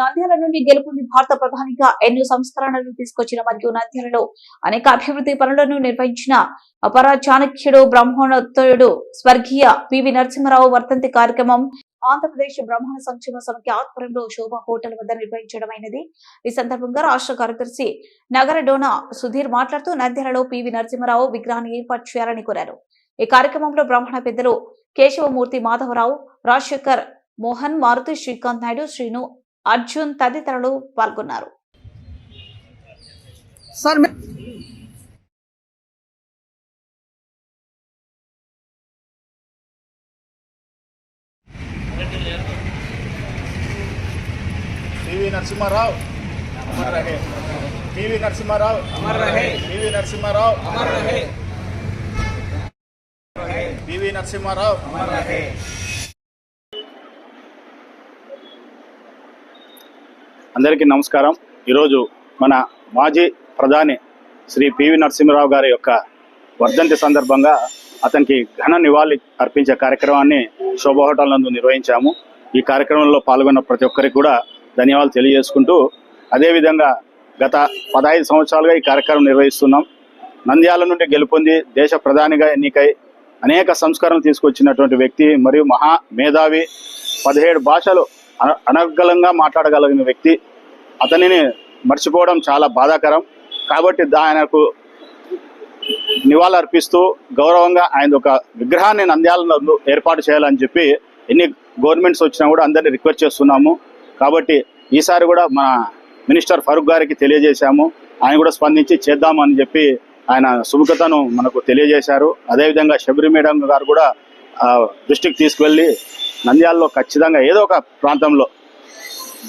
నంద్యాల నుండి గెలుపొంది భారత ప్రధానిగా ఎన్నో సంస్కరణలు తీసుకొచ్చిన మరియు నంద్యాలలో అనేక అభివృద్ధి పనులను నిర్వహించిన అపర చాణక్యుడు బ్రహ్మోన్నతుడు స్వర్గీయ పివి నరసింహరావు వర్తంతి కార్యక్రమం ఆంధ్రప్రదేశ్ బ్రాహ్మణ సంక్షేమ సమితి ఆధ్వర్యంలో శోభ హోటల్ వద్ద నిర్వహించడమైనది. ఈ సందర్భంగా రాష్ట్ర కార్యదర్శి నగర డోనా సుధీర్ మాట్లాడుతూ నంద్యాలలో పివి నరసింహరావు విగ్రహాన్ని ఏర్పాటు చేయాలని కోరారు. ఈ కార్యక్రమంలో బ్రాహ్మణ పెద్దలు కేశవమూర్తి మాధవరావు రాజశేఖర్ మోహన్ మారుతి శ్రీకాంత్ నాయుడు శ్రీను అర్జున్ తదితరులు పాల్గొన్నారు. పివి నరసింహారావు. అమర్ రహే పివి నరసింహారావు. అమర్ రహే పివి నరసింహారావు. అమర్ రహే పివి నరసింహారావు. అమర్ రహే అందరికీ నమస్కారం. ఈరోజు మన మాజీ ప్రధాని శ్రీ పివి నరసింహరావు గారి యొక్క వర్ధంతి సందర్భంగా అతనికి ఘన నివాళి అర్పించే కార్యక్రమాన్ని శోభ హోటల్ నందు నిర్వహించాము. ఈ కార్యక్రమంలో పాల్గొన్న ప్రతి ఒక్కరికి కూడా ధన్యవాదాలు తెలియజేసుకుంటూ అదేవిధంగా గత పదహైదు సంవత్సరాలుగా ఈ కార్యక్రమం నిర్వహిస్తున్నాం. నంద్యాల నుండి గెలుపొంది దేశ ప్రధానిగా ఎన్నికై అనేక సంస్కరణలు తీసుకొచ్చినటువంటి వ్యక్తి మరియు మహా మేధావి పదిహేడు భాషలు అన- మాట్లాడగలిగిన వ్యక్తి. అతనిని మర్చిపోవడం చాలా బాధాకరం. కాబట్టి ఆయనకు నివాళులు అర్పిస్తూ గౌరవంగా ఆయన ఒక విగ్రహాన్ని నంద్యాలలో ఏర్పాటు చేయాలని చెప్పి ఎన్ని గవర్నమెంట్స్ వచ్చినా కూడా అందరినీ రిక్వెస్ట్ చేస్తున్నాము. కాబట్టి ఈసారి కూడా మన మినిస్టర్ ఫరూక్ గారికి తెలియజేశాము. ఆయన కూడా స్పందించి చేద్దామని చెప్పి ఆయన సుముఖతను మనకు తెలియజేశారు. అదేవిధంగా శబరి మేడం గారు కూడా దృష్టికి తీసుకువెళ్ళి నంద్యాలలో ఖచ్చితంగా ఏదో ఒక ప్రాంతంలో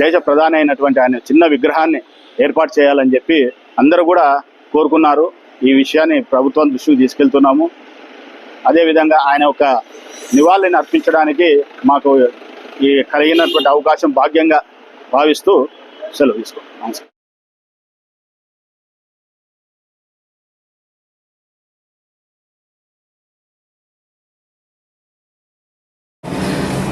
దేశ ప్రధాని అయినటువంటి ఆయన చిన్న విగ్రహాన్ని ఏర్పాటు చేయాలని చెప్పి అందరూ కూడా కోరుకున్నారు. ఈ విషయాన్ని ప్రభుత్వం దృష్టికి తీసుకెళ్తున్నాము. అదేవిధంగా ఆయన ఒక నివాళిని అర్పించడానికి మాకు ఈ కలిగినటువంటి అవకాశం భాగ్యంగా భావిస్తూ సెలవు తీసుకో నమస్కారం.